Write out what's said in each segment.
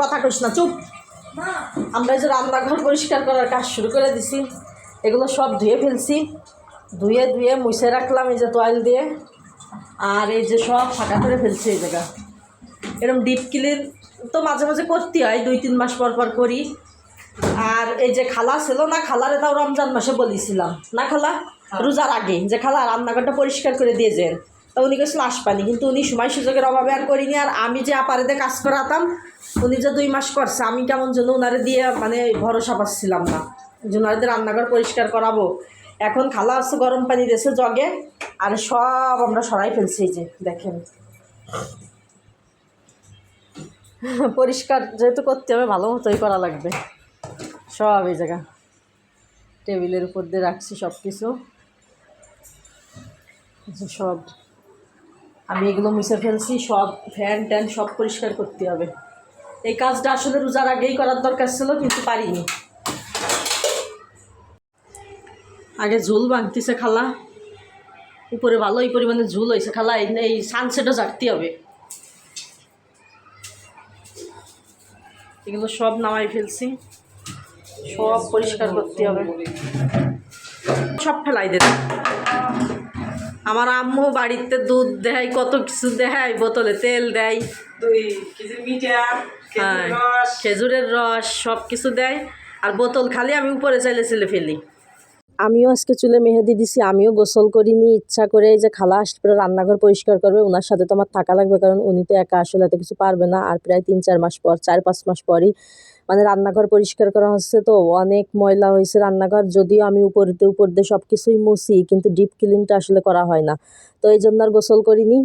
কথা কইস না চুপ। আমরা যে রান্নাঘর পরিষ্কার করার কাজ শুরু করে দিছি। এগুলো সব ধুয়ে ফেলছি। ধুয়ে ধুয়ে মুছে রাখলাম এই যে তোয়াল দিয়ে। আর এই যে সব ফাঁকা করে ফেলছি এই জায়গা। এরকম ডিপ ক্লিন তো মাঝে মাঝে করতে হয় দুই তিন মাস পর পর করি। আর এই যে খালা ছিল না খালারে তাও রমজান মাসে বলেছিলাম। না খালা? রোজার আগে যে খালা রান্নাঘরটা পরিষ্কার করে দিয়ে যেন তা উনি গেছিল আসপানি কিন্তু উনি সময় সুযোগের অভাবে আর করিনি। আর আমি যে আপারেতে কাজ করাতাম, উনি যে দুই মাস করছে, আমি কেমন যেন ওনারে দিয়ে মানে ভরসা পাচ্ছিলাম না। যে ওনারে রান্নাঘর পরিষ্কার করাবো। এখন খালা আছে, গরম পানি দিয়েছে জগে, আর সব আমরা সরাই ফেলছি যে, দেখেন। পরিষ্কার যেহেতু করতে হবে, ভালো মতোই করা লাগবে। সব এই জায়গা। টেবিলের উপর দিয়ে রাখছি সব কিছু সব। আমি এগুলো মুছে ফেলছি, সব ফ্যান ট্যান সব পরিষ্কার করতে হবে। এই কাজটা আসলে রোজার আগেই করার দরকার ছিল, কিন্তু পারিনি। আগে ঝুল ভাঙতিছে খালা। উপরে ভালোই পরিমাণে ঝুল হয়েছে খালা, এই এই সানসেটও জাগতে হবে। এগুলো সব নামাই ফেলছি। সব পরিষ্কার করতে হবে। সব ফেলাই দেবে আমার আম্মু বাড়িতে দুধ দেয় কত কিছু দেয় বোতলে তেল দেয়। হ্যাঁ, খেজুরের রস। সব কিছু দেয়। আর বোতল খালি আমি উপরে চাইলে ছেলে ফেলি। আমিও আজকে চুলে মেহেদি দিছি আমিও গোসল করিনি ইচ্ছা করে যে খালা আসলে রান্নাঘর পরিষ্কার করবে ওনার সাথে তো আমার থাকা লাগবে কারণ উনি তো একা আসলে এত কিছু পারবে না। আর প্রায় তিন চার মাস পর চার পাঁচ মাস পরই মানে রান্নাঘর পরিষ্কার করা হচ্ছে তো, অনেক ময়লা হয়েছে রান্নাঘর, যদিও আমি উপর দিয়ে উপর দিয়ে সব কিছুই মুছি, কিন্তু ডিপ ক্লিনটা আসলে করা হয় না। তো এই জন্য আর গোসল করিনি।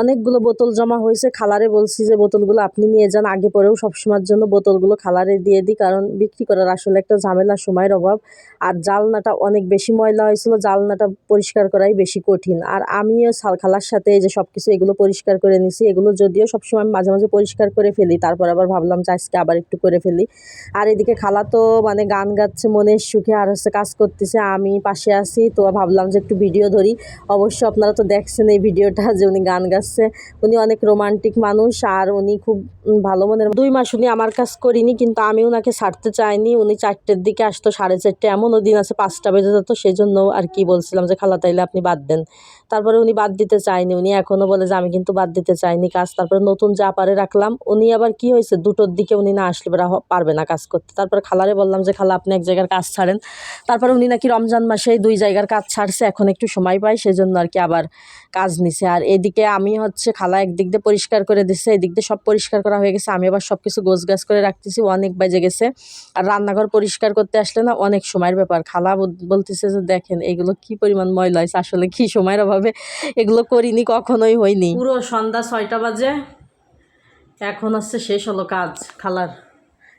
অনেকগুলো বোতল জমা হয়েছে, খালারে বলছি যে, বোতলগুলো আপনি নিয়ে যান, আগে পরেও সবসময়ের জন্য বোতলগুলো খালারে দিয়ে দিই, কারণ বিক্রি করার আসলে একটা ঝামেলা, সময়ের অভাব। আর জালনাটা অনেক বেশি ময়লা হয়েছিল, জালনাটা পরিষ্কার করাই বেশি কঠিন। আর আমিও সাল, খালার সাথে যে সব কিছু এগুলো পরিষ্কার করে নিছি, এগুলো যদিও সবসময় মাঝে মাঝে পরিষ্কার করে ফেলি, তারপর আবার ভাবলাম যে আজকে আবার একটু করে ফেলি। আর এদিকে খালা তো মানে গান গাচ্ছে, মনের সুখে আর হচ্ছে কাজ করতেছে। আমি পাশে আছি, তো ভাবলাম যে একটু ভিডিও ধরি। অবশ্য আপনারা তো দেখছেন এই ভিডিওটা যে উনি গান গাচ্ছে। উনি অনেক রোমান্টিক মানুষ আর উনি খুব ভালো মনের দুই মাস উনি আমার কাজ করিনি, কিন্তু আমি ওনাকে ছাড়তে চাইনি। উনি চারটের দিকে আসতো, সাড়ে চারটে। এমনও দিন আছে, পাঁচটা বেজে যেত সেই জন্য আর কি বলছিলাম যে, খালা, তাইলে আপনি বাদ দেন। তারপরে উনি বাদ দিতে চায়নি। উনি এখনও বলে যে, আমি কিন্তু বাদ দিতে চাইনি কাজ। তারপরে নতুন যা পারে রাখলাম। উনি আবার কি হয়েছে, দুটোর দিকে উনি না আসলে পারবে না কাজ করতে। তারপরে খালারে বললাম যে, খালা, আপনি এক জায়গার কাজ ছাড়েন। তারপরে উনি নাকি রমজান মাসে দুই জায়গার কাজ ছাড়ছে, এখন একটু সময় পাই সেজন্য আর কি আবার কাজ নিছে। আর এদিকে আমি হচ্ছে খালা একদিক দিয়ে পরিষ্কার করে দিচ্ছে এদিক দিয়ে সব পরিষ্কার করা হয়ে গেছে, আমি আবার সব কিছু গোছ গাছ করে রাখতেছি, অনেক বাজে গেছে। আর রান্নাঘর পরিষ্কার করতে আসলে না অনেক সময়ের ব্যাপার। খালা বলতেছে যে, দেখেন, এগুলো কি পরিমাণ ময়লা হয়েছে আসলে কি সময়ের অভাবে এগুলো করিনি, কখনোই হয়নি। পুরো সন্ধ্যা ছয়টা বাজে, এখন হচ্ছে শেষ হলো কাজ, খালার।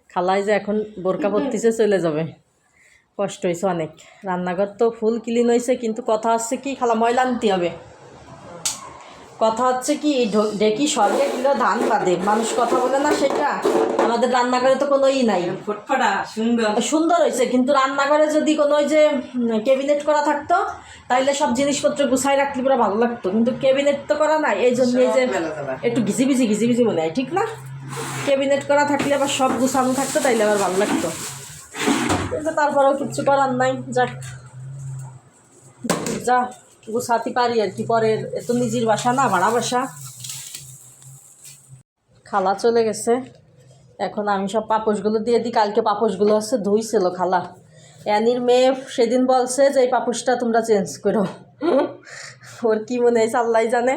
খালাই যে এখন বোরকা পরতেছে চলে যাবে। কষ্ট হয়েছে অনেক। রান্নাঘর তো ফুল ক্লিন হয়েছে কিন্তু কথা হচ্ছে কি খালা ময়লা আনতে হবে। কথা হচ্ছে কি ঢেকি স্বর্গে কিলো ধান বাদে। মানুষ কথা বলে না সেটা। আমাদের রান্নাঘরে তো কোনো ই নাই। ফটফটা সুন্দর। সুন্দর হয়েছে কিন্তু রান্নাঘরে যদি কোনো ওই যে ক্যাবিনেট করা থাকতো তাইলে সব জিনিসপত্র গুছাই রাখলে পুরো ভালো লাগতো। কিন্তু ক্যাবিনেট তো করা নাই এই জন্য যে। একটু ঘিজিবিজি ঘিজিবিজি মনে হয় ঠিক না? ক্যাবিনেট করা থাকলে আবার সব গুছানো থাকতো, তাইলে আবার ভালো লাগতো। কিন্তু তারপরেও কিচ্ছু করার নাই, যাক। যা, গুছাতে পারি আর কি, পরের, এ তো নিজের বাসা না, ভাড়া বাসা। খালা চলে গেছে। এখন আমি সব পাপোশগুলো দিয়ে দিই, কালকে পাপোশগুলো হচ্ছে ধুইছিল খালা। অ্যানির মেয়ে সেদিন বলছে যে, এই পাপোশটা তোমরা চেঞ্জ করো। ওর কি মনে হয়েছে আল্লাহ জানে।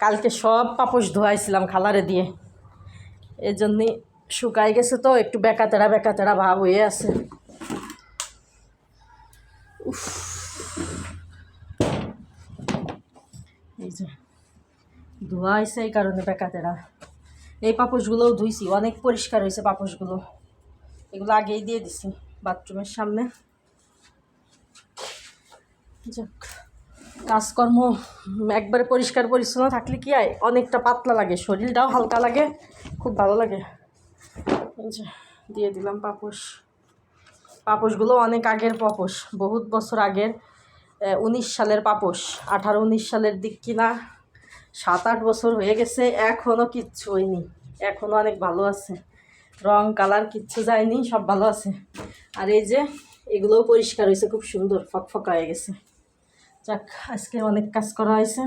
কালকে সব পাপোশ ধোয়াইছিলাম খালারে দিয়ে। এই জন্যই শুকাই গেছে তো, একটু বেকাতেরা বেকাতেরা ভাব হয়ে আছে। উফ। এই যে, ধোয়া হয়েছে এই কারণে বেকাতেরা এই পাপোশগুলোও ধুইছি, অনেক পরিষ্কার হয়েছে পাপোশগুলো। এগুলো আগেই দিয়ে দিছি বাথরুমের সামনে। যাক। কাজকর্ম একবারে পরিষ্কার পরিচ্ছন্ন থাকলে কি হয়? অনেকটা পাতলা লাগে, শরীরটাও হালকা লাগে, খুব ভালো লাগে। দিয়ে দিলাম পাপোশ। পাপোশগুলো অনেক আগের পাপোশ, বহুত বছর আগের উনিশ সালের পাপোশ। আঠারো, উনিশ সালের দিক কিনা, সাত, আট বছর হয়ে গেছে এখনও কিচ্ছু হয়নি। এখনও অনেক ভালো আছে। রং, কালার কিচ্ছু যায়নি, সব ভালো আছে। আর এই যে, এগুলোও পরিষ্কার হয়েছে, খুব সুন্দর, ফকফকা হয়ে গেছে। যাক আজকে অনেক কাজ করা হয়েছে।